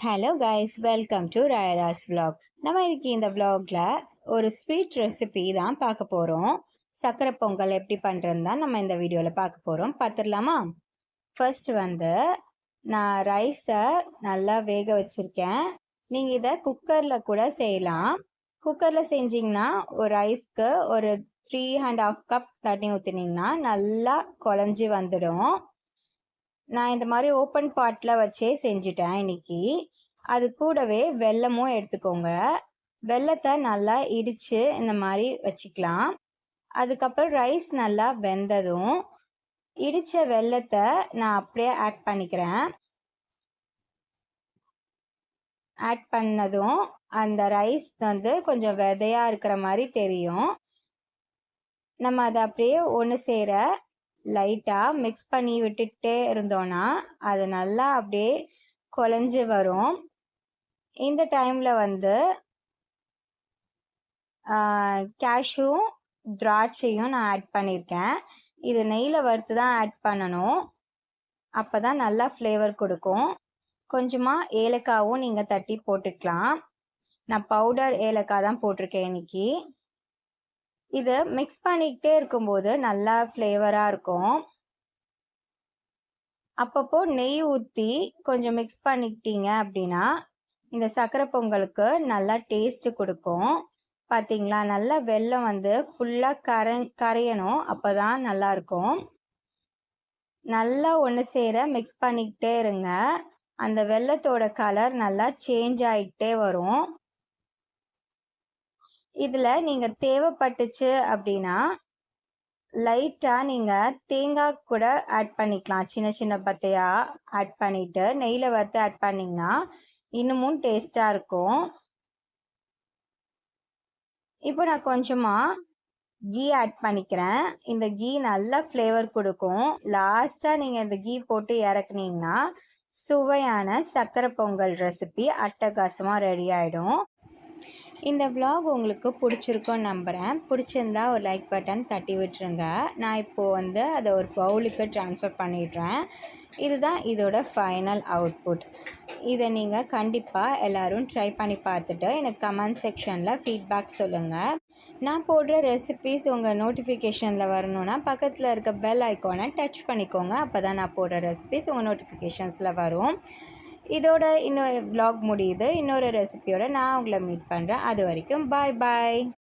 Hello guys welcome to Rayaras vlog. நம்ம இன்றைக்கி இந்த வ்ளாகில் ஒரு ஸ்வீட் ரெசிபி தான் பார்க்க போகிறோம் சக்கரை பொங்கல் எப்படி பண்ணுறதுன்னு தான் நம்ம இந்த வீடியோவில் பார்க்க போகிறோம் பார்த்துடலாமா? ஃபர்ஸ்ட் வந்து நான் ரைஸை நல்லா வேக வச்சுருக்கேன். நீங்கள் இதை குக்கரில் கூட செய்யலாம். குக்கரில் செஞ்சிங்கன்னா ஒரு ரைஸ்க்கு ஒரு த்ரீ அண்ட் ஆஃப் கப் தண்ணி ஊற்றினீங்கன்னா நல்லா குழஞ்சி வந்துடும். நான் இந்த மாதிரி ஓப்பன் பாட்டில் வச்சே செஞ்சுட்டேன் இன்னைக்கு. அது கூடவே வெல்லமும் எடுத்துக்கோங்க. வெல்லத்தை நல்லா இடித்து இந்த மாதிரி வச்சுக்கலாம். அதுக்கப்புறம் ரைஸ் நல்லா வெந்ததும் இடித்த வெல்லத்தை நான் அப்படியே ஆட் பண்ணிக்கிறேன். ஆட் பண்ணதும் அந்த ரைஸ் வந்து கொஞ்சம் விதையாக இருக்கிற மாதிரி தெரியும். நம்ம அதை அப்படியே ஒன்று சேர லைட்டாக மிக்ஸ் பண்ணி விட்டுட்டே இருந்தோன்னா அது நல்லா அப்படியே குழஞ்சி வரும். இந்த டைமில் வந்து கேஷும் திராட்சையும் நான் ஆட் பண்ணியிருக்கேன் இது நெய்யில் வறுத்து தான் ஆட் பண்ணணும். அப்போ தான் நல்லா ஃப்ளேவர் கொடுக்கும். கொஞ்சமாக ஏலக்காவும் நீங்கள் தட்டி போட்டுக்கலாம். நான் பவுடர் ஏலக்காய் தான் போட்டிருக்கேன் இன்னைக்கு. இது மிக்ஸ் பண்ணிக்கிட்டே இருக்கும்போது நல்லா ஃப்ளேவராக இருக்கும். அப்பப்போ நெய் ஊற்றி கொஞ்சம் மிக்ஸ் பண்ணிக்கிட்டீங்க அப்படின்னா இந்த சக்கரை பொங்கலுக்கு நல்லா டேஸ்ட்டு கொடுக்கும். பார்த்தீங்களா நல்லா வெல்லம் வந்து ஃபுல்லாக கரை கரையணும் அப்போ தான் நல்லாயிருக்கும் நல்லா ஒன்று சேர மிக்ஸ் பண்ணிக்கிட்டே இருங்க. அந்த வெள்ளத்தோட கலர் நல்லா சேஞ்ச் ஆகிக்கிட்டே வரும். இதில் நீங்கள் தேவைப்பட்டுச்சு அப்படின்னா லைட்டாக நீங்கள் தேங்காய் கூட ஆட் பண்ணிக்கலாம். சின்ன சின்ன பத்தையாக ஆட் பண்ணிவிட்டு நெய்யில் வறுத்து ஆட் பண்ணிங்கன்னா இன்னமும் டேஸ்ட்டாக இருக்கும். இப்போ நான் கொஞ்சமாக கீ ஆட் பண்ணிக்கிறேன். இந்த கீ நல்லா ஃப்ளேவர் கொடுக்கும். லாஸ்ட்டாக நீங்கள் இந்த கீ போட்டு இறக்குனீங்கன்னா சுவையான சக்கரை பொங்கல் ரெசிபி அட்டகாசமாக ரெடி ஆகிடும் இந்த விலாக் உங்களுக்கு பிடிச்சிருக்கோன்னு நம்புகிறேன் பிடிச்சிருந்தா ஒரு லைக் பட்டன் தட்டி விட்டுருங்க. நான் இப்போது வந்து அதை ஒரு பவுலுக்கு ட்ரான்ஸ்ஃபர் பண்ணிடுறேன். இதுதான் இதோட ஃபைனல் அவுட்புட் இதை நீங்கள் கண்டிப்பாக எல்லோரும் ட்ரை பண்ணி பார்த்துட்டு எனக்கு கமெண்ட் செக்ஷனில் ஃபீட்பேக் சொல்லுங்கள் நான் போடுற ரெசிபீஸ் உங்கள் நோட்டிஃபிகேஷனில் வரணுன்னா பக்கத்தில் இருக்க பெல் ஐக்கானை டச் பண்ணிக்கோங்க. அப்போ தான் நான் போடுற ரெசிபீஸ் உங்கள் நோட்டிஃபிகேஷன்ஸில் வரும். இதோட இன்னொரு வ்ளாக் முடியுது. இன்னொரு ரெசிபியோட நான் உங்களை மீட் பண்ணுறேன் அது வரைக்கும் பாய் பாய்